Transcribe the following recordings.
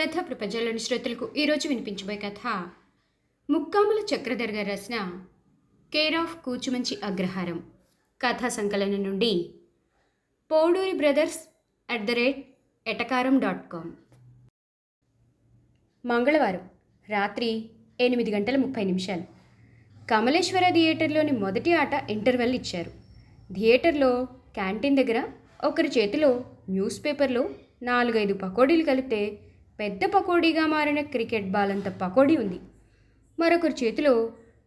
కథ ప్రపంచంలోని శ్రోతలకు ఈరోజు వినిపించబోయే కథ ముక్కాముల చక్రధర్ గారు రాసిన కేర్ ఆఫ్ కూచుమంచి అగ్రహారం. కథా సంకలనం నుండి Poduri brothers at the rate Etakaram dot com. మంగళవారం రాత్రి ఎనిమిది గంటల ముప్పై నిమిషాలు. కమలేశ్వర థియేటర్లోని మొదటి ఆట ఇంటర్వెల్ ఇచ్చారు. థియేటర్లో క్యాంటీన్ దగ్గర ఒకరి చేతిలో న్యూస్ పేపర్లో నాలుగైదు పకోడీలు కలిపితే పెద్ద పకోడీగా మారిన క్రికెట్ బాల్ అంత పకోడీ ఉంది. మరొకరి చేతిలో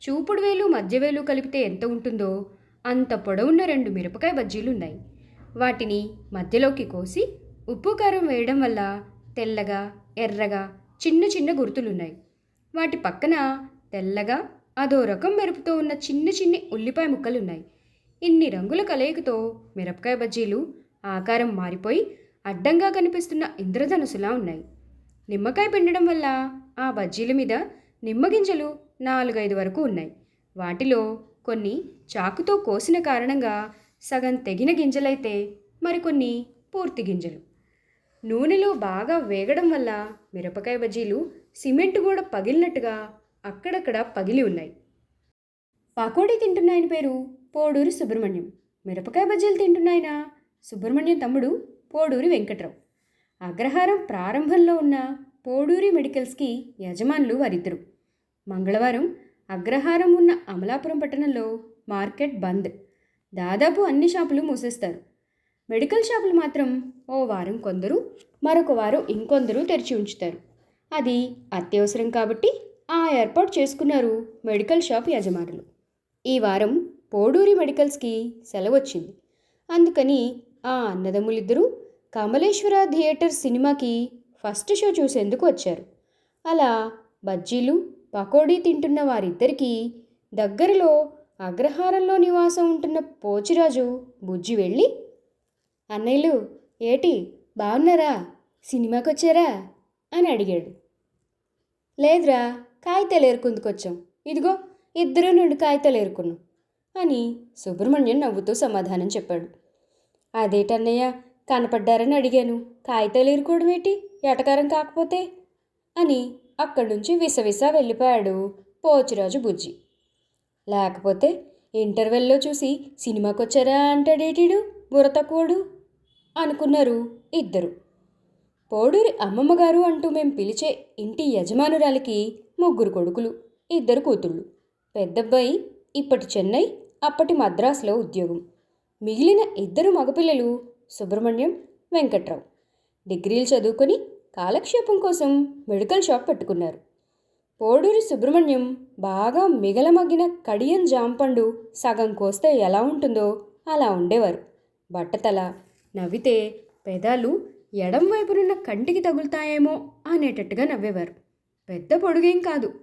చూపుడు వేలు మధ్య వేలు కలిపితే ఎంత ఉంటుందో అంత పొడవున్న రెండు మిరపకాయ బజ్జీలు ఉన్నాయి వాటిని మధ్యలోకి కోసి ఉప్పు కారం వేయడం వల్ల తెల్లగా ఎర్రగా చిన్న చిన్న గుర్తులున్నాయి. వాటి పక్కన తెల్లగా అదో రకం మెరుపుతో ఉన్న చిన్న చిన్ని ఉల్లిపాయ ముక్కలున్నాయి. ఇన్ని రంగుల కలయికతో మిరపకాయ బజ్జీలు ఆకారం మారిపోయి అడ్డంగా కనిపిస్తున్న ఇంద్రధనుసులా ఉన్నాయి. నిమ్మకాయ పిండడం వల్ల ఆ బజ్జీల మీద నిమ్మగింజలు నాలుగైదు వరకు ఉన్నాయి. వాటిలో కొన్ని చాకుతో కోసిన కారణంగా సగం తెగిన గింజలైతే మరికొన్ని పూర్తి గింజలు. నూనెలో బాగా వేగడం వల్ల మిరపకాయ బజ్జీలు సిమెంట్ కూడా పగిలినట్టుగా అక్కడక్కడ పగిలి ఉన్నాయి. పకోడీ తింటున్నాయని పేరు పోడూరి సుబ్రహ్మణ్యం. మిరపకాయ బజ్జీలు తింటున్నాయన సుబ్రహ్మణ్యం తమ్ముడు పోడూరి వెంకట్రావు. అగ్రహారం ప్రారంభంలో ఉన్న పోడూరి మెడికల్స్కి యజమానులు వారిద్దరు. మంగళవారం అగ్రహారం ఉన్న అమలాపురం పట్టణంలో మార్కెట్ బంద్. దాదాపు అన్ని షాపులు మూసేస్తారు. మెడికల్ షాపులు మాత్రం ఓ వారం కొందరు మరొక వారం ఇంకొందరు తెరిచి ఉంచుతారు. అది అత్యవసరం కాబట్టి ఆ ఏర్పాటు చేసుకున్నారు మెడికల్ షాప్ యజమానులు. ఈ వారం పోడూరి మెడికల్స్కి సెలవు వచ్చింది అందుకని ఆ అన్నదమ్ములిద్దరూ కమలేశ్వర థియేటర్ సినిమాకి ఫస్ట్ షో చూసేందుకు వచ్చారు. అలా బజ్జీలు పకోడీ తింటున్న వారిద్దరికీ దగ్గరలో అగ్రహారంలో నివాసం ఉంటున్న పోచిరాజు బుజ్జి వెళ్ళి అన్నయ్యలు ఏటి బాగున్నారా సినిమాకి వచ్చారా అని అడిగాడు. లేదురా కాగితాలు ఏరుకుందుకొచ్చాం. ఇదిగో ఇద్దరు నుండి కాగితాలు ఏరుకున్నాం అని సుబ్రహ్మణ్యం నవ్వుతూ సమాధానం చెప్పాడు. అదేటన్నయ్య కనపడ్డారని అడిగాను. కాగితాలు ఏరుకోవడం ఏంటి ఎటకారం కాకపోతే? అని అక్కడి నుంచి విసవిస వెళ్ళిపోయాడు పోచిరాజు బుజ్జి. లేకపోతే ఇంటర్వెల్లో చూసి సినిమాకి వచ్చారా అంటాడేటిడు బుర్రతక్కువడు? అనుకున్నారు ఇద్దరు. పోడూరి అమ్మమ్మగారు అంటూ మేము పిలిచే ఇంటి యజమానురాలికి ముగ్గురు కొడుకులు ఇద్దరు కూతుళ్ళు. పెద్దబ్బాయి ఇప్పటి చెన్నై అప్పటి మద్రాసులో ఉద్యోగం. మిగిలిన ఇద్దరు మగపిల్లలు సుబ్రహ్మణ్యం వెంకట్రావు. డిగ్రీలు చదువుకొని కాలక్షేపం కోసం మెడికల్ షాప్ పెట్టుకున్నారు. పోడూరి సుబ్రహ్మణ్యం బాగా మిగలమగ్గిన కడియం జాంపండు సగం కోస్తే ఎలా ఉంటుందో అలా ఉండేవారు. బట్టతల నవ్వితే పెదాలు ఎడం వైపునున్న కంటికి తగులుతాయేమో అనేటట్టుగా నవ్వేవారు. పెద్ద పొడుగేం కాదు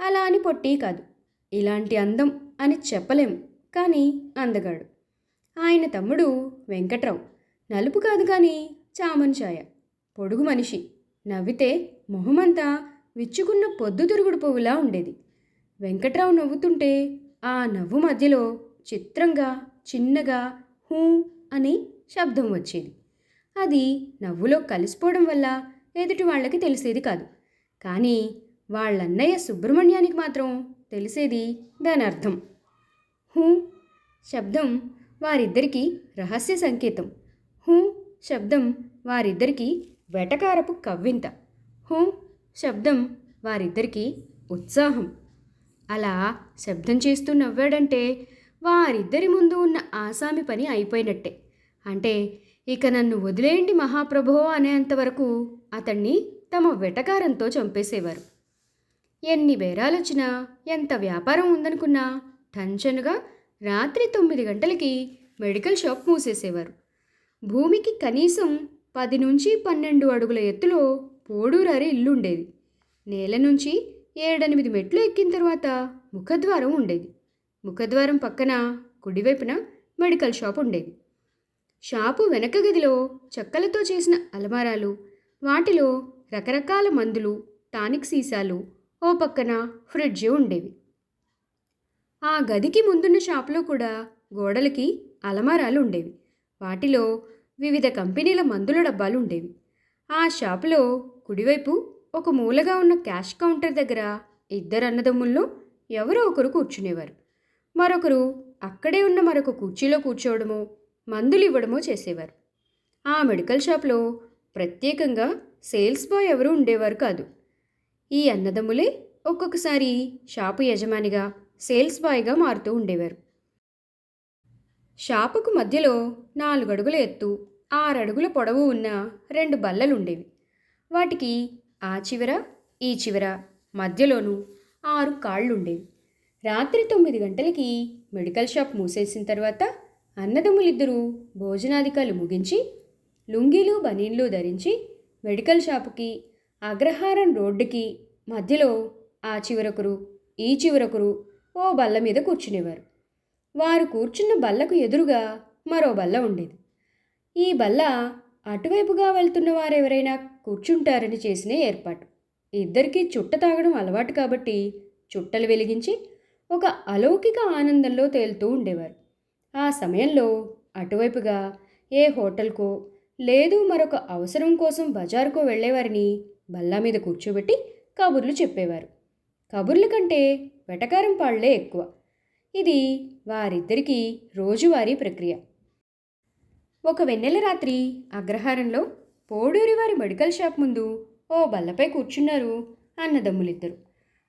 అలా అని పొట్టి కాదు. ఇలాంటి అందం అని చెప్పలేం కానీ అందగాడు. ఆయన తమ్ముడు వెంకట్రావు. నలుపు కాదు కానీ చామన్ ఛాయ పొడుగు మనిషి. నవ్వితే మొహమంతా విచ్చుకున్న పొద్దుతిరుగుడు పువ్వులా ఉండేది. వెంకట్రావు నవ్వుతుంటే ఆ నవ్వు మధ్యలో చిత్రంగా చిన్నగా హూ అని శబ్దం వచ్చేది. అది నవ్వులో కలిసిపోవడం వల్ల ఎదుటి వాళ్ళకి తెలిసేది కాదు. కానీ వాళ్ళన్నయ్య సుబ్రహ్మణ్యానికి మాత్రం తెలిసేది దాని అర్థం హూ శబ్దం వారిద్దరికీ రహస్య సంకేతం. హూ శబ్దం వారిద్దరికీ వెటకారపు కవ్వింత. హూ శబ్దం వారిద్దరికీ ఉత్సాహం. అలా శబ్దం చేస్తూ నవ్వాడంటే వారిద్దరి ముందు ఉన్న ఆసామి పని అయిపోయినట్టే. అంటే ఇక నన్ను వదిలేయండి మహాప్రభో అనేంతవరకు అతన్ని తమ వెటకారంతో చంపేసేవారు. ఎన్ని బేరాలొచ్చినా ఎంత వ్యాపారం ఉందనుకున్నా టెన్షన్గా రాత్రి తొమ్మిది గంటలకి మెడికల్ షాప్ మూసేసేవారు. భూమికి కనీసం పది నుంచి పన్నెండు అడుగుల ఎత్తులో పోడూరారి ఇల్లు ఉండేది నేల నుంచి ఏడెనిమిది మెట్లు ఎక్కిన తర్వాత ముఖద్వారం ఉండేది. ముఖద్వారం పక్కన కుడివైపున మెడికల్ షాప్ ఉండేది. షాపు వెనక గదిలో చెక్కలతో చేసిన అలమారాలు వాటిలో రకరకాల మందులు టానిక్ సీసాలు ఓ పక్కన ఫ్రిడ్జ్ ఉండేవి. ఆ గదికి ముందున్న షాపులో కూడా గోడలకి అలమారాలు ఉండేవి. వాటిలో వివిధ కంపెనీల మందుల డబ్బాలు ఉండేవి. ఆ షాపులో కుడివైపు ఒక మూలగా ఉన్న క్యాష్ కౌంటర్ దగ్గర ఇద్దరు అన్నదమ్ముల్లో ఎవరో ఒకరు కూర్చునేవారు. మరొకరు అక్కడే ఉన్న మరొక కుర్చీలో కూర్చోవడమో మందులు ఇవ్వడమో చేసేవారు. ఆ మెడికల్ షాప్లో ప్రత్యేకంగా సేల్స్ బాయ్ ఎవరు ఉండేవారు కాదు. ఈ అన్నదమ్ములే ఒక్కొక్కసారి షాపు యజమానిగా సేల్స్ బాయ్గా మారుతూ ఉండేవారు. షాపుకు మధ్యలో నాలుగడుగుల ఎత్తు ఆరు అడుగుల పొడవు ఉన్న రెండు బల్లలుండేవి. వాటికి ఆ చివర ఈ చివర మధ్యలోనూ ఆరు కాళ్ళుండేవి. రాత్రి తొమ్మిది గంటలకి మెడికల్ షాప్ మూసేసిన తర్వాత అన్నదమ్ములిద్దరూ భోజనాధికాలు ముగించి లుంగీలు బనీన్లు ధరించి మెడికల్ షాపుకి అగ్రహారం రోడ్డుకి మధ్యలో ఆ చివరొకరు ఈ చివరొకరు ఓ బల్ల మీద కూర్చునేవారు. వారు కూర్చున్న బల్లకు ఎదురుగా మరో బల్ల ఉండేది. ఈ బల్ల అటువైపుగా వెళ్తున్న వారెవరైనా కూర్చుంటారని చేసిన ఏర్పాటు. ఇద్దరికీ చుట్ట తాగడం అలవాటు కాబట్టి చుట్టలు వెలిగించి ఒక అలౌకిక ఆనందంలో తేలుతూ ఉండేవారు. ఆ సమయంలో అటువైపుగా ఏ హోటల్కో లేదు మరొక అవసరం కోసం బజారుకో వెళ్ళేవారిని బల్లా మీద కూర్చోబెట్టి కబుర్లు చెప్పేవారు. కబుర్ల కంటే వెటకారం పాళ్ళే ఎక్కువ. ఇది వారిద్దరికీ రోజువారీ ప్రక్రియ. ఒక వెన్నెల రాత్రి అగ్రహారంలో పోడూరి వారి మెడికల్ షాప్ ముందు ఓ బల్లపై కూర్చున్నారు అన్నదమ్ములిద్దరు.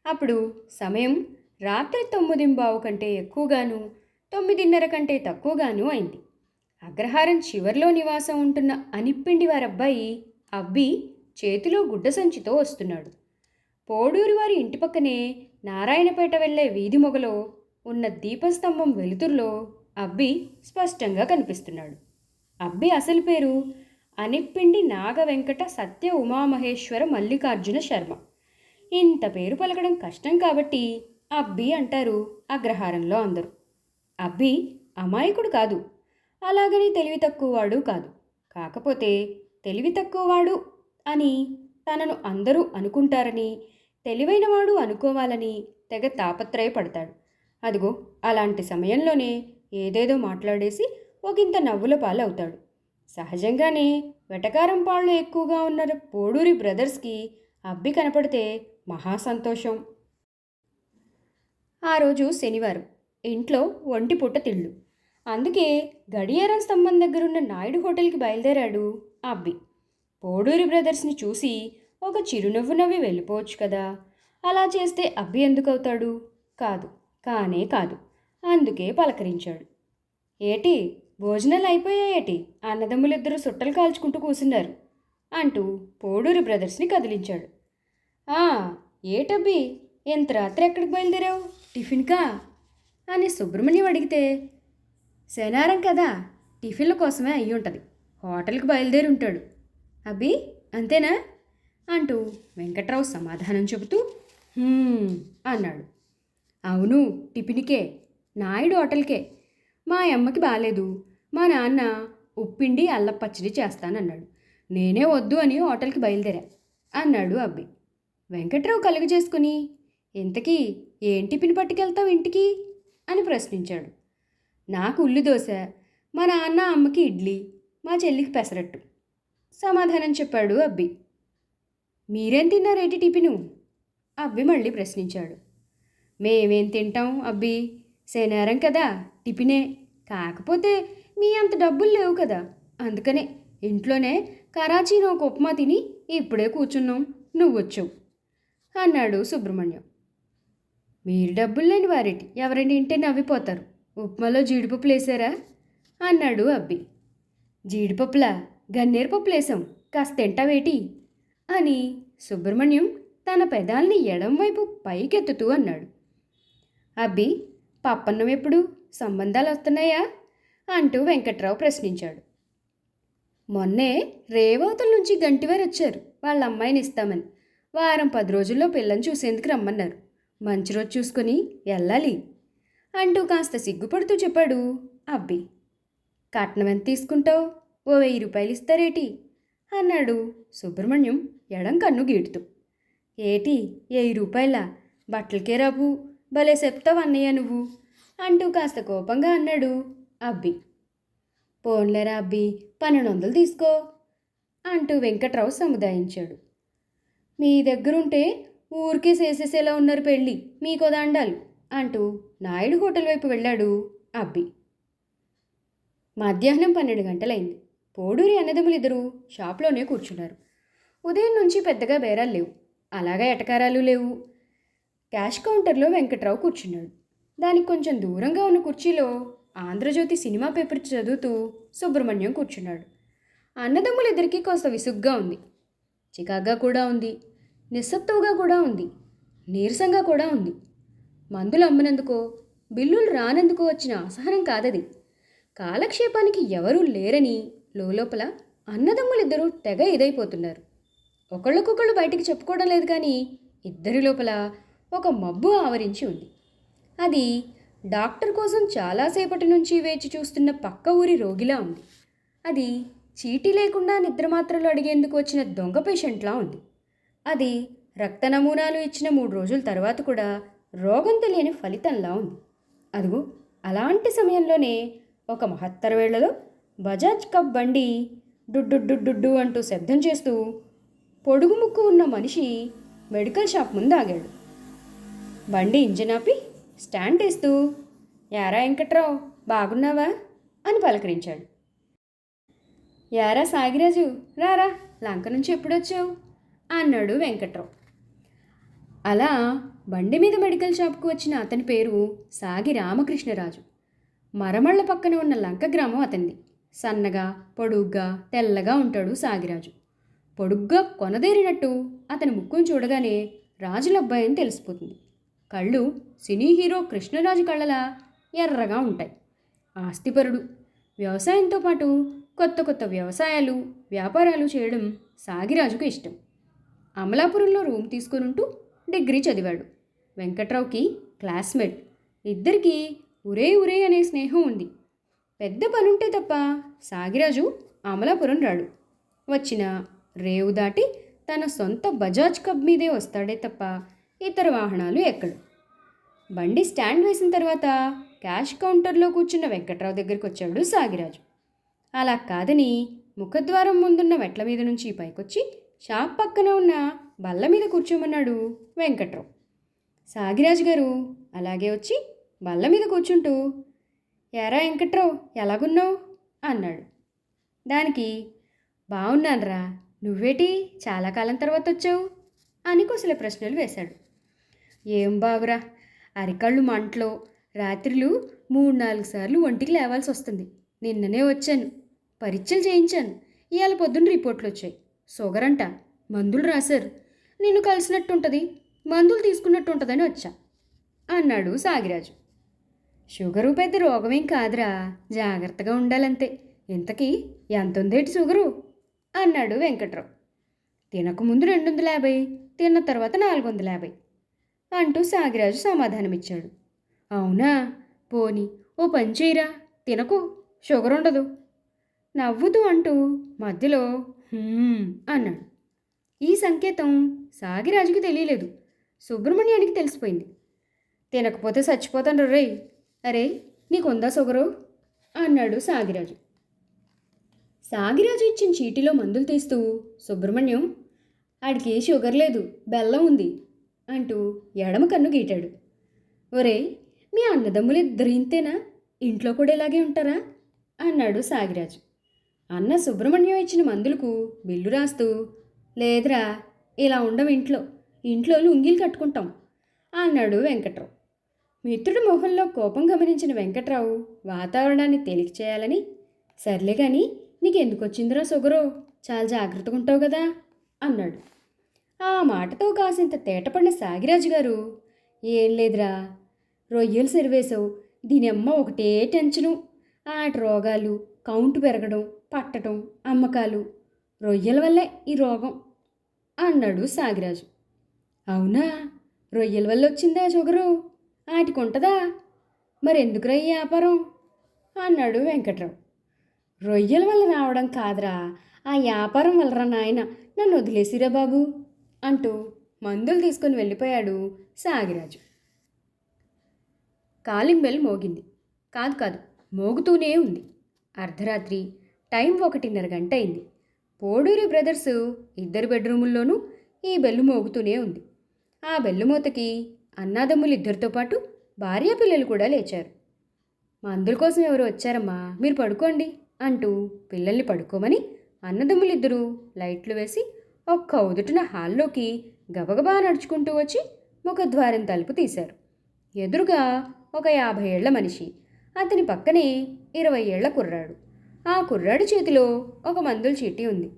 అప్పుడు సమయం రాత్రి తొమ్మిదింబావు కంటే ఎక్కువగాను తొమ్మిదిన్నర కంటే తక్కువగాను అయింది. అగ్రహారం చివర్లో నివాసం ఉంటున్న అనిప్పిండి వారబ్బాయి అబ్బి చేతిలో గుడ్డ సంచితో వస్తున్నాడు. పోడూరి వారి ఇంటి పక్కనే నారాయణపేట వెళ్ళే వీధి మొగలో ఉన్న దీపస్తంభం వెలుతురులో అబ్బి స్పష్టంగా కనిపిస్తున్నాడు. అబ్బి అసలు పేరు? అనిప్పిండి నాగ వెంకట సత్య ఉమామహేశ్వర మల్లికార్జున శర్మ. ఇంత పేరు పలకడం కష్టం కాబట్టి అబ్బి అంటారు అగ్రహారంలో అందరూ. అబ్బి అమాయకుడు కాదు. అలాగని తెలివి తక్కువవాడు కాదు. కాకపోతే తెలివి తక్కువవాడు అని తనను అందరూ అనుకుంటారని తెలివైనవాడు అనుకోవాలని తెగ తాపత్రయపడతాడు. అదిగో అలాంటి సమయంలోనే ఏదేదో మాట్లాడేసి ఒకంత నవ్వుల పాలవుతాడు. సహజంగానే వెటకారం పాళ్ళు ఎక్కువగా ఉన్న పోడూరి బ్రదర్స్కి అబ్బి కనపడితే మహా సంతోషం. ఆ రోజు శనివారం ఇంట్లో ఒంటి పుట్ట తిళ్ళు. అందుకే గడియారం స్తంభం దగ్గరున్న నాయుడు హోటల్కి బయలుదేరాడు అబ్బి. పోడూరి బ్రదర్స్ని చూసి ఒక చిరునవ్వు నవ్వి వెళ్ళిపోవచ్చు కదా అలా చేస్తే అబ్బి ఎందుకు అవుతాడు కాదు. కానే కాదు. అందుకే పలకరించాడు. ఏటి? భోజనాలు అయిపోయాయేటి అన్నదమ్ములిద్దరూ సుట్టలు కాల్చుకుంటూ కూసున్నారు అంటూ పోడూరి బ్రదర్స్ని కదిలించాడు. ఆ ఏటబ్బి? ఎంత రాత్రి ఎక్కడికి బయలుదేరావు? టిఫిన్కా? అని సుబ్రహ్మణ్యం అడిగితే శనారం కదా టిఫిన్ల కోసమే అయ్యి ఉంటుంది హోటల్కి బయలుదేరి ఉంటాడు అబ్బి అంతేనా? అంటూ వెంకట్రావు సమాధానం చెబుతూ అన్నాడు. అవును టిఫిన్కే నాయుడు హోటల్కే. మా అమ్మకి బాగాలేదు మా నాన్న ఉప్పిండి అల్లం పచ్చడి చేస్తానన్నాడు. నేనే వద్దు అని హోటల్కి బయలుదేరా అన్నాడు అబ్బి. వెంకట్రావు కలుగు చేసుకుని ఇంతకీ ఏం టిఫిన్ పట్టుకెళ్తావు ఇంటికి? అని ప్రశ్నించాడు. నాకు ఉల్లి దోశ మా నాన్న అమ్మకి ఇడ్లీ మా చెల్లికి పెసరట్టు సమాధానం చెప్పాడు అబ్బి. మీరేం తిన్నారేటి టిఫిను? అబ్బి మళ్ళీ ప్రశ్నించాడు. మేమేం తింటాం? అబ్బి శనివారం కదా టిఫినే. కాకపోతే మీ అంత డబ్బులు లేవు కదా. అందుకనే ఇంట్లోనే కరాచీలో ఒక ఉప్మా తిని ఇప్పుడే కూర్చున్నాం. నువ్వు వచ్చావు. అన్నాడు సుబ్రహ్మణ్యం. మీరు డబ్బులు లేని వారేటి? ఎవరైనా ఇంటే నవ్విపోతారు. ఉప్మాలో జీడిపప్పులు వేసారా? అన్నాడు అబ్బి. జీడిపప్పులా? గన్నేరు పప్పులు వేసాం. కాస్త తింటావేటి? అని సుబ్రహ్మణ్యం తన పెదాల్ని ఎడం వైపు పైకెత్తుతూ అన్నాడు. అబ్బి పప్పన్నం ఎప్పుడు? సంబంధాలు వస్తున్నాయా? అంటూ వెంకట్రావు ప్రశ్నించాడు. మొన్నే రేవతల నుంచి గంటివారు వచ్చారు. వాళ్ళ అమ్మాయిని ఇస్తామని. వారం పది రోజుల్లో పిల్లని చూసేందుకు రమ్మన్నారు. మంచి రోజు చూసుకొని వెళ్ళాలి అంటూ కాస్త సిగ్గుపడుతూ చెప్పాడు అబ్బి. కట్నం ఎంత తీసుకుంటావు? ఓ వెయ్యి రూపాయలు ఇస్తారేటి? అన్నాడు సుబ్రహ్మణ్యం ఎడం కన్ను గీడుతూ ఏటి? వెయ్యి రూపాయల? బట్టలకే రాబు. భలే చెప్తావు అన్నయ్య నువ్వు అంటూ కాస్త కోపంగా అన్నాడు అబ్బి. పోన్లేరా అబ్బి పన్నెండు వందలు తీసుకో అంటూ వెంకట్రావు సముదాయించాడు. మీ దగ్గరుంటే ఊరికే చేసేసేలా ఉన్నారు పెళ్ళి మీకో దండాలు అంటూ నాయుడు హోటల్ వైపు వెళ్ళాడు అబ్బి. మధ్యాహ్నం పన్నెండు గంటలైంది. పోడూరి అన్నదమ్ములిద్దరూ షాప్లోనే కూర్చున్నారు. ఉదయం నుంచి పెద్దగా బేరాలు లేవు. అలాగా ఎటకారాలు లేవు. క్యాష్ కౌంటర్లో వెంకట్రావు కూర్చున్నాడు. దానికి కొంచెం దూరంగా ఉన్న కుర్చీలో ఆంధ్రజ్యోతి సినిమా పేపర్ చదువుతూ సుబ్రహ్మణ్యం కూర్చున్నాడు. అన్నదమ్ములిద్దరికీ కొంత విసుగ్గా ఉంది. చికాగ్గా కూడా ఉంది. నిస్సత్తువుగా కూడా ఉంది. నీరసంగా కూడా ఉంది. మందులు అమ్మినందుకో బిల్లులు రానందుకో వచ్చిన అసహనం కాదది. కాలక్షేపానికి ఎవరూ లేరని లోపల అన్నదమ్ములిద్దరూ తెగ ఇదైపోతున్నారు. ఒకళ్ళకొకళ్ళు బయటికి చెప్పుకోవడం లేదు కానీ ఇద్దరి లోపల ఒక మబ్బు ఆవరించి ఉంది. అది డాక్టర్ కోసం చాలాసేపటి నుంచి వేచి చూస్తున్న పక్క ఊరి రోగిలా ఉంది. అది చీటీ లేకుండా నిద్రమాత్రలు అడిగేందుకు వచ్చిన దొంగ పేషెంట్లా ఉంది. అది రక్త నమూనాలు ఇచ్చిన మూడు రోజుల తర్వాత కూడా రోగం తెలియని ఫలితంలా ఉంది. అదిగో అలాంటి సమయంలోనే ఒక మహత్తర వేళలో బజాజ్ కప్ బండి డుడ్డు అంటూ శబ్దం చేస్తూ పొడుగు ముక్కు ఉన్న మనిషి మెడికల్ షాప్ ముందు ఆగాడు. బండి ఇంజిన్ ఆపి స్టాండ్ వేస్తూ యారా వెంకట్రావు బాగున్నావా? అని పలకరించాడు. యారా సాగిరాజు రారా లంక నుంచి ఎప్పుడొచ్చావు? అన్నాడు వెంకట్రావు. అలా బండి మీద మెడికల్ షాప్కు వచ్చిన అతని పేరు సాగి రామకృష్ణరాజు. మరమళ్ళ పక్కన ఉన్న లంక గ్రామం అతనిది. సన్నగా పొడుగ్గా తెల్లగా ఉంటాడు సాగిరాజు. పొడుగ్గా కొనదేరినట్టు అతని ముక్కును చూడగానే రాజులబ్బాయి అని తెలిసిపోతుంది. కళ్ళు సినీ హీరో కృష్ణరాజు కళ్ళలా ఎర్రగా ఉంటాయి. ఆస్తిపరుడు వ్యవసాయంతో పాటు కొత్త కొత్త వ్యవసాయాలు వ్యాపారాలు చేయడం సాగిరాజుకు ఇష్టం. అమలాపురంలో రూమ్ తీసుకునుంటూ డిగ్రీ చదివాడు. వెంకట్రావుకి క్లాస్మేట్. ఇద్దరికీ ఉరే ఉరే అనే స్నేహం ఉంది. పెద్ద పనుంటే తప్ప సాగిరాజు అమలాపురం రాడు. వచ్చిన రేవు దాటి తన సొంత బజాజ్ కబ్ మీదే వస్తాడే తప్ప ఇతర వాహనాలు ఎక్కడు? బండి స్టాండ్ వేసిన తర్వాత క్యాష్ కౌంటర్లో కూర్చున్న వెంకట్రావు దగ్గరికి వచ్చాడు సాగిరాజు. అలా కాదని ముఖద్వారం ముందున్న మెట్ల మీద నుంచి పైకొచ్చి షాప్ పక్కన ఉన్న బల్ల మీద కూర్చోమన్నాడు వెంకట్రావు. సాగిరాజు గారు అలాగే వచ్చి బల్ల మీద కూర్చుంటూ ఎరా వెంకట్రావు ఎలాగున్నావు? అన్నాడు. దానికి బాగున్నానురా నువ్వేటి చాలా కాలం తర్వాత వచ్చావు? అని కుశల ప్రశ్నలు వేశాడు. ఏం బాగురా అరికళ్ళు మంటలో. రాత్రులు మూడు నాలుగు సార్లు ఒంటికి లేవాల్సి వస్తుంది. నిన్ననే వచ్చాను. పరీక్షలు చేయించాను. ఇవాళ పొద్దున్న రిపోర్ట్లు వచ్చాయి. షుగర్ అంట. మందులు రాశారు. నిన్ను కలిసినట్టు ఉంటుంది మందులు తీసుకున్నట్టు ఉంటుందని వచ్చా. అన్నాడు సాగిరాజు. షుగరు పెద్ద రోగమేం కాదురా. జాగ్రత్తగా ఉండాలంతే. ఇంతకీ ఎంత ఉందేటి షుగరు? అన్నాడు వెంకట్రావు. తినకముందు రెండు వందల యాభై తిన్న తర్వాత నాలుగు వందల యాభై. అంటూ సాగిరాజు సమాధానమిచ్చాడు. అవునా? పోని ఓ పని చేయరా? తినకు. షుగర్ ఉండదు. నవ్వుతూ అంటూ మధ్యలో అన్నాడు. ఈ సంకేతం సాగిరాజుకి తెలియలేదు. సుబ్రహ్మణ్యానికి తెలిసిపోయింది. తినకపోతే చచ్చిపోతాను రే. అరే నీకుందా షుగరు? అన్నాడు సాగిరాజు. సాగిరాజు ఇచ్చిన చీటీలో మందులు తీస్తూ సుబ్రహ్మణ్యం ఆడికి షుగర్ లేదు. బెల్లం ఉంది. అంటూ ఎడమ కన్ను గీటాడు. ఒరే మీ అన్నదమ్ములు ఇద్దరు ఇంతేనా? ఇంట్లో కూడా ఇలాగే ఉంటారా? అన్నాడు సాగిరాజు. అన్న సుబ్రహ్మణ్యం ఇచ్చిన మందులకు బిల్లు రాస్తూ లేదురా ఇలా ఉండం ఇంట్లో ఇంట్లో లుంగీలు కట్టుకుంటాం అన్నాడు వెంకట్రావు. మిత్రుడి మొహంలో కోపం గమనించిన వెంకట్రావు వాతావరణాన్ని తేలిక చేయాలని సర్లే కానీ నీకెందుకు వచ్చిందిరా షుగరు చాలా జాగ్రత్తగా ఉంటావు కదా అన్నాడు. ఆ మాటతో కాసింత తేటపడిన సాగిరాజు గారు ఏం లేదురా రొయ్యలు సెరివేశావు దీని అమ్మ ఒకటే టెన్షను. ఆట రోగాలు కౌంట్ పెరగడం పట్టడం అమ్మకాలు రొయ్యల వల్లే ఈ రోగం అన్నాడు సాగిరాజు. అవునా రొయ్యల వల్ల వచ్చిందా షుగరు? ఆటికి ఉంటుందా మరెందుకురా ఈ వ్యాపారం? అన్నాడు వెంకట్రావు. రొయ్యల వల్ల రావడం కాదురా ఆ వ్యాపారం వల్లరా నాయన నన్ను వదిలేసిరా బాబు. అంటూ మందులు తీసుకొని వెళ్ళిపోయాడు సాగిరాజు. కాలింగ్ బెల్ మోగింది. కాదు కాదు మోగుతూనే ఉంది. అర్ధరాత్రి టైం ఒకటిన్నర గంట అయింది. పోడూరి బ్రదర్స్ ఇద్దరు బెడ్రూముల్లోనూ ఈ బెల్లు మోగుతూనే ఉంది. ఆ బెల్లు మూతకి అన్నాదమ్ములు ఇద్దరితో పాటు భార్య పిల్లలు కూడా లేచారు. మందుల కోసం ఎవరు వచ్చారమ్మా మీరు పడుకోండి అంటూ పిల్లల్ని పడుకోమని అన్నదమ్ములిద్దరూ లైట్లు వేసి ఒక్క ఉదుటిన హాల్లోకి గబగబా నడుచుకుంటూ వచ్చి ముఖద్వారం తలుపు తీశారు. ఎదురుగా ఒక యాభై ఏళ్ళ మనిషి అతని పక్కనే ఇరవై ఏళ్ళ కుర్రాడు. ఆ కుర్రాడి చేతిలో ఒక మందుల చీటీ ఉంది.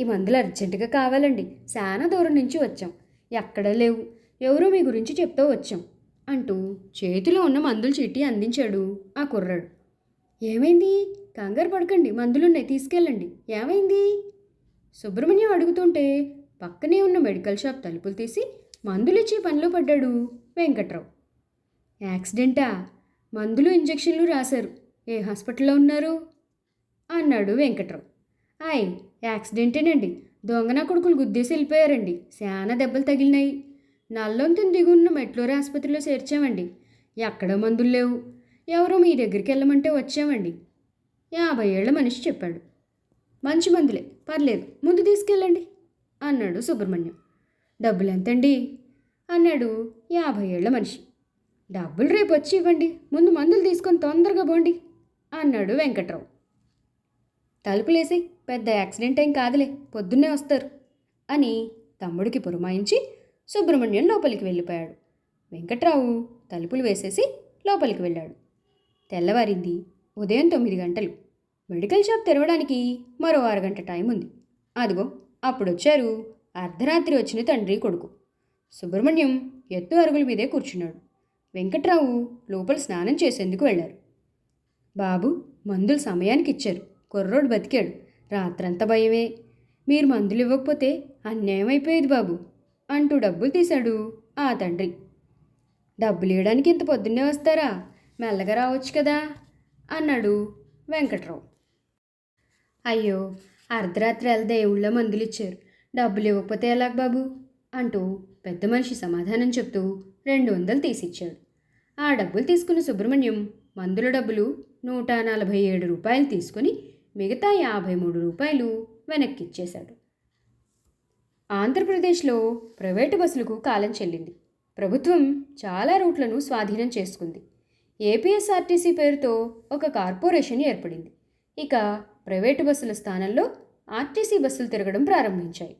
ఈ మందులు అర్జెంటుగా కావాలండి. చాలా దూరం నుంచి వచ్చాం. ఎక్కడ లేవు. ఎవరో మీ గురించి చెప్తూ వచ్చాం అంటూ చేతిలో ఉన్న మందుల చీటీ అందించాడు ఆ కుర్రాడు. ఏమైంది? కంగారు పడకండి. మందులున్నాయి. తీసుకెళ్ళండి. ఏమైంది? సుబ్రహ్మణ్యం అడుగుతుంటే పక్కనే ఉన్న మెడికల్ షాప్ తలుపులు తీసి మందులు ఇచ్చి పనిలో పడ్డాడు వెంకట్రావు. యాక్సిడెంటా? మందులు ఇంజెక్షన్లు రాశారు. ఏ హాస్పిటల్లో ఉన్నారు? అన్నాడు వెంకట్రావు. ఆయ్ యాక్సిడెంటేనండి. దొంగన కొడుకులు గుద్దేసి వెళ్ళిపోయారండి. చాలా దెబ్బలు తగిలినాయి. నల్లొంతుని దిగున్న మెట్లూరు ఆసుపత్రిలో చేర్చామండి. ఎక్కడ మందులు లేవు. ఎవరో మీ దగ్గరికి వెళ్ళమంటే వచ్చామండి. యాభై ఏళ్ళ మనిషి చెప్పాడు. మంచి మందులే. పర్లేదు. ముందు తీసుకెళ్ళండి అన్నాడు సుబ్రహ్మణ్యం. డబ్బులు ఎంతండి? అన్నాడు యాభై ఏళ్ళ మనిషి. డబ్బులు రేపు వచ్చి ఇవ్వండి. ముందు మందులు తీసుకొని తొందరగా పోండి అన్నాడు వెంకట్రావు. తలుపులేసి పెద్ద యాక్సిడెంట్ ఏం కాదులే పొద్దున్నే వస్తారు అని తమ్ముడికి పురమాయించి సుబ్రహ్మణ్యం లోపలికి వెళ్ళిపోయాడు. వెంకట్రావు తలుపులు వేసేసి లోపలికి వెళ్ళాడు. తెల్లవారింది ఉదయం తొమ్మిది గంటలు. మెడికల్ షాప్ తెరవడానికి మరో అరగంట టైం ఉంది. అదిగో అప్పుడొచ్చారు అర్ధరాత్రి వచ్చిన తండ్రి కొడుకు. సుబ్రహ్మణ్యం ఎత్తు అరుగుల మీదే కూర్చున్నాడు. వెంకట్రావు లోపల స్నానం చేసేందుకు వెళ్ళారు. బాబు మందులు సమయానికి ఇచ్చారు కుర్రోడు బతికాడు. రాత్రంతా భయమే. మీరు మందులు ఇవ్వకపోతే అన్యాయం అయిపోయేది బాబు అంటూ డబ్బులు తీశాడు ఆ తండ్రి. డబ్బులు ఇవ్వడానికి ఇంత పొద్దున్నే వస్తారా? మెల్లగా రావచ్చు కదా? అన్నాడు వెంకట్రావు. అయ్యో అర్ధరాత్రి వాళ్ళ దేవుళ్ళ మందులు ఇచ్చారు డబ్బులు ఇవ్వకపోతే ఎలాగ బాబు? అంటూ పెద్ద మనిషి సమాధానం చెప్తూ రెండు వందలు తీసిచ్చాడు. ఆ డబ్బులు తీసుకున్న సుబ్రహ్మణ్యం మందుల డబ్బులు నూట నలభై ఏడు రూపాయలు తీసుకుని మిగతా యాభై మూడు రూపాయలు వెనక్కిచ్చేశాడు. ఆంధ్రప్రదేశ్లో ప్రైవేటు బస్సులకు కాలం చెల్లింది. ప్రభుత్వం చాలా రూట్లను స్వాధీనం చేసుకుంది. ఏపీఎస్ఆర్టీసీ పేరుతో ఒక కార్పొరేషన్ ఏర్పడింది. ఇక ప్రైవేటు బస్సుల స్థానంలో ఆర్టీసీ బస్సులు తిరగడం ప్రారంభించాయి.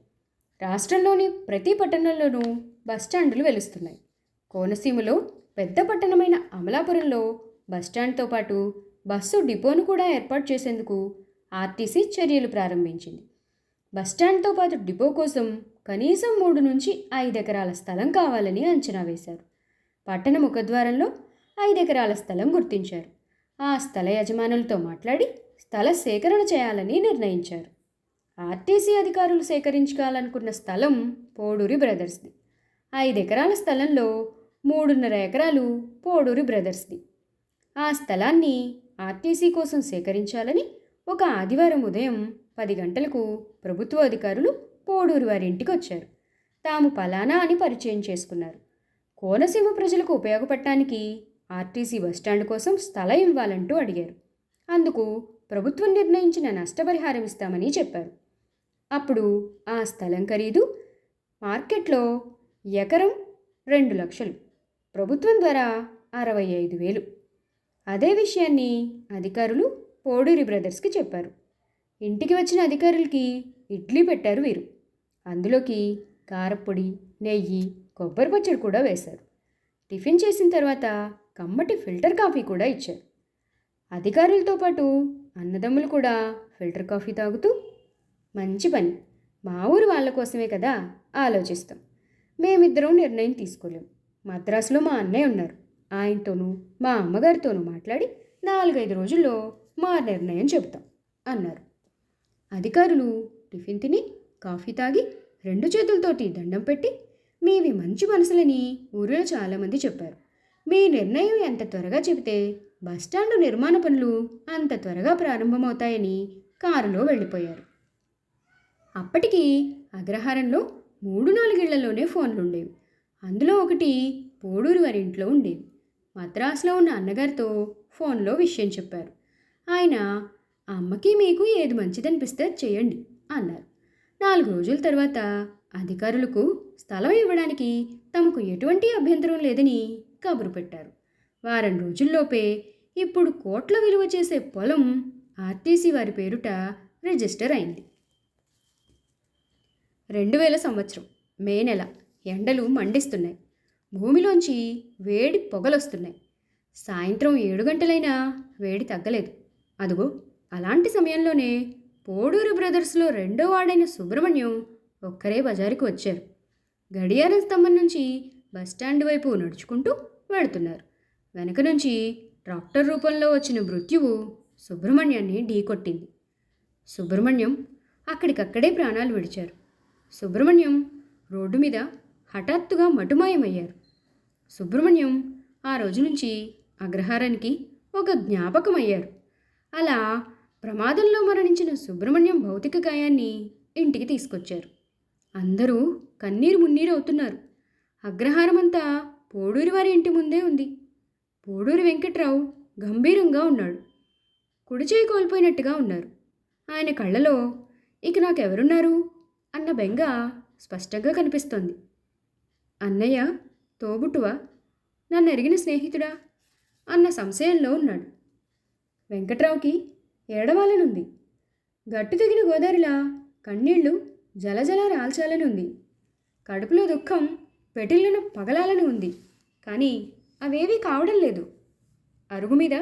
రాష్ట్రంలోని ప్రతి పట్టణంలోనూ బస్టాండులు వెలుస్తున్నాయి. కోనసీమలో పెద్ద పట్టణమైన అమలాపురంలో బస్టాండ్తో పాటు బస్సు డిపోను కూడా ఏర్పాటు చేసేందుకు ఆర్టీసీ చర్యలు ప్రారంభించింది. బస్టాండ్తో పాటు డిపో కోసం కనీసం మూడు నుంచి ఐదు ఎకరాల స్థలం కావాలని అంచనా వేశారు. పట్టణ ముఖద్వారంలో ఐదు ఎకరాల స్థలం గుర్తించారు. ఆ స్థల యజమానులతో మాట్లాడి స్థల సేకరణ చేయాలని నిర్ణయించారు. ఆర్టీసీ అధికారులు సేకరించుకోవాలనుకున్న స్థలం పోడూరి బ్రదర్స్ది. ఐదు ఎకరాల స్థలంలో మూడున్నర ఎకరాలు పోడూరి బ్రదర్స్ది. ఆ స్థలాన్ని ఆర్టీసీ కోసం సేకరించాలని ఒక ఆదివారం ఉదయం పది గంటలకు ప్రభుత్వ అధికారులు పోడూరు వారి ఇంటికి వచ్చారు. తాము పలానా అని పరిచయం చేసుకున్నారు. కోనసీమ ప్రజలకు ఉపయోగపడటానికి ఆర్టీసీ బస్టాండ్ కోసం స్థలం ఇవ్వాలంటూ అడిగారు. అందుకు ప్రభుత్వం నిర్ణయించిన నష్టపరిహారం ఇస్తామని చెప్పారు. అప్పుడు ఆ స్థలం ఖరీదు మార్కెట్లో ఎకరం రెండు లక్షలు ప్రభుత్వం ద్వారా అరవై ఐదు వేలు. అదే విషయాన్ని అధికారులు పోడూరి బ్రదర్స్కి చెప్పారు. ఇంటికి వచ్చిన అధికారులకి ఇడ్లీ పెట్టారు వీరు. అందులోకి కారపొడి నెయ్యి కొబ్బరి పచ్చడి కూడా వేశారు. టిఫిన్ చేసిన తర్వాత కమ్మటి ఫిల్టర్ కాఫీ కూడా ఇచ్చారు. అధికారులతో పాటు అన్నదమ్ములు కూడా ఫిల్టర్ కాఫీ తాగుతూ మంచి పని. మా ఊరు వాళ్ళ కోసమే కదా ఆలోచిస్తాం. మేమిద్దరం నిర్ణయం తీసుకోలేం. మద్రాసులో మా అన్నయ్య ఉన్నారు. ఆయనతోనూ మా అమ్మగారితోనూ మాట్లాడి నాలుగైదు రోజుల్లో మా నిర్ణయం చెబుతాం అన్నారు. అధికారులు టిఫిన్ తిని కాఫీ తాగి రెండు చేతులతోటి దండం పెట్టి మీవి మంచి మనసులని ఊరిలో చాలామంది చెప్పారు. మీ నిర్ణయం ఎంత త్వరగా చెబితే బస్టాండు నిర్మాణ పనులు అంత త్వరగా ప్రారంభమవుతాయని కారులో వెళ్ళిపోయారు. అప్పటికి అగ్రహారంలో మూడు నాలుగేళ్ళలోనే ఫోన్లు ఉండేవి అందులో ఒకటి పోడూరు వారి ఇంట్లో ఉండేది. మద్రాసులో ఉన్న అన్నగారితో ఫోన్లో విషయం చెప్పారు. ఆయన అమ్మకి మీకు ఏది మంచిదనిపిస్తే చేయండి అన్నారు. నాలుగు రోజుల తర్వాత అధికారులకు స్థలం ఇవ్వడానికి తమకు ఎటువంటి అభ్యంతరం లేదని కబురు పెట్టారు. వారం రోజుల్లోపే ఇప్పుడు కోట్ల విలువ చేసే పొలం ఆర్టీసీ వారి పేరుట రిజిస్టర్ అయింది. రెండు వేల సంవత్సరం మే నెల ఎండలు మండిస్తున్నాయి. భూమిలోంచి వేడి పొగలొస్తున్నాయి. సాయంత్రం ఏడు గంటలైనా వేడి తగ్గలేదు. అదుగో అలాంటి సమయంలోనే పోడూరు బ్రదర్స్లో రెండో వాడైన సుబ్రహ్మణ్యం ఒక్కరే బజారుకు వచ్చారు. గడియారం స్తంభం నుంచి బస్టాండ్ వైపు నడుచుకుంటూ వెళుతున్నారు. వెనక నుంచి ట్రాక్టర్ రూపంలో వచ్చిన మృత్యువు సుబ్రహ్మణ్యాన్ని ఢీకొట్టింది సుబ్రహ్మణ్యం అక్కడికక్కడే ప్రాణాలు విడిచారు. సుబ్రహ్మణ్యం రోడ్డు మీద హఠాత్తుగా మటుమాయమయ్యారు. సుబ్రహ్మణ్యం ఆ రోజు నుంచి అగ్రహారానికి ఒక జ్ఞాపకమయ్యారు. అలా ప్రమాదంలో మరణించిన సుబ్రహ్మణ్యం భౌతిక గాయాన్ని ఇంటికి తీసుకొచ్చారు. అందరూ కన్నీరు మున్నీరు అవుతున్నారు అగ్రహారమంతా పోడూరి వారి ఇంటి ముందే ఉంది. పోడూరి వెంకట్రావు గంభీరంగా ఉన్నాడు. కుడి చేయి కోల్పోయినట్టుగా ఉన్నారు. ఆయన కళ్ళలో ఇక నాకెవరున్నారు? అన్న బెంగ స్పష్టంగా కనిపిస్తోంది. అన్నయ్య తోబుట్టువా? నన్ను ఎరిగిన స్నేహితుడా? అన్న సంశయంలో ఉన్నాడు. వెంకట్రావుకి ఏడవాలనుంది. గట్టు తెగిన గోదారిలా కన్నీళ్ళు జలజల రాల్చాలని ఉంది కడుపులో దుఃఖం పెటిల్లను పగలాలని ఉంది కానీ అవేవీ కావడం లేదు. అరుగు మీద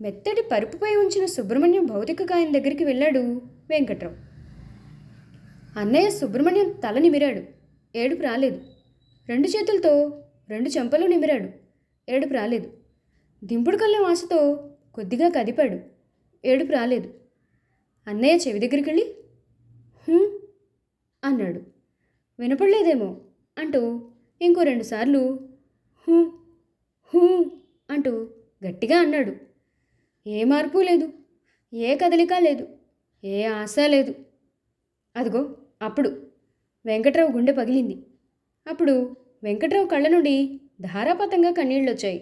మెత్తటి పరుపుపై ఉంచిన సుబ్రహ్మణ్యం భౌతిక గాయం దగ్గరికి వెళ్ళాడు వెంకట్రావు. అన్నయ్య సుబ్రహ్మణ్యం తల నిమిరాడు. ఏడుపు రాలేదు. రెండు చేతులతో రెండు చెంపలు నిమిరాడు. ఏడుపు రాలేదు. దింపుడు కళ్ళం ఆశతో కొద్దిగా కదిపాడు. ఏడుపు రాలేదు. అన్నయ్య చెవి దగ్గరికి వెళ్ళి అన్నాడు. వినపడలేదేమో అంటూ ఇంకో రెండుసార్లు హూ అంటూ గట్టిగా అన్నాడు. ఏ మార్పు లేదు ఏ కదలిక లేదు ఏ ఆశ లేదు. అదిగో అప్పుడు వెంకట్రావు గుండె పగిలింది. అప్పుడు వెంకట్రావు కళ్ళ నుండి ధారాపతంగా కన్నీళ్ళు వచ్చాయి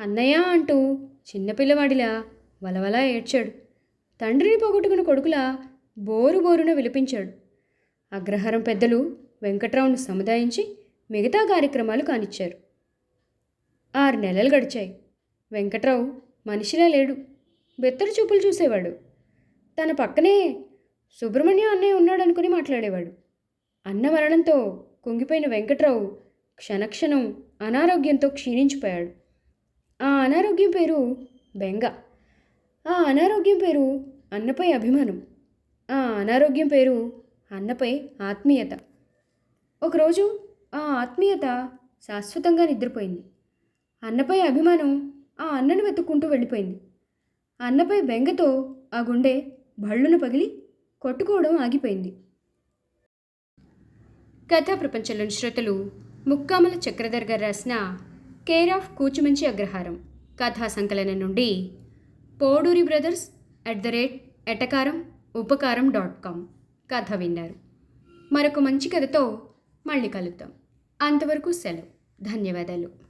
అన్నయ్య అంటూ చిన్నపిల్లవాడిలా వలవలా ఏడ్చాడు. తండ్రిని పోగొట్టుకున్న కొడుకులా బోరు బోరున విలిపించాడు. అగ్రహారం పెద్దలు వెంకట్రావును సముదాయించి మిగతా కార్యక్రమాలు కానిచ్చారు. ఆరు నెలలు గడిచాయి. వెంకట్రావు మనిషిలా లేడు. బెత్తడి చూపులు చూసేవాడు. తన పక్కనే సుబ్రహ్మణ్యం అన్నయ్య ఉన్నాడనుకుని మాట్లాడేవాడు. అన్న మరణంతో కుంగిపోయిన వెంకట్రావు క్షణక్షణం అనారోగ్యంతో క్షీణించిపోయాడు. ఆ అనారోగ్యం పేరు బెంగ. ఆ అనారోగ్యం పేరు అన్నపై అభిమానం. ఆ అనారోగ్యం పేరు అన్నపై ఆత్మీయత. ఒకరోజు ఆ ఆత్మీయత శాశ్వతంగా నిద్రపోయింది. అన్నపై అభిమానం ఆ అన్నను వెతుక్కుంటూ వెళ్ళిపోయింది. అన్నపై బెంగతో ఆ గుండె భళ్ళును పగిలి కొట్టుకోవడం ఆగిపోయింది. కథా ప్రపంచంలోని శ్రోతలు ముక్కామల చక్రధర్ గారు రాసిన కేర్ ఆఫ్ కూచుమంచి అగ్రహారం కథా సంకలనం నుండి Poduri brothers at the rate Etakaram Upakaram dot com కథ విన్నారు. మరొక మంచి కథతో మళ్ళీ కలుద్దాం. అంతవరకు సెలవు. ధన్యవాదాలు.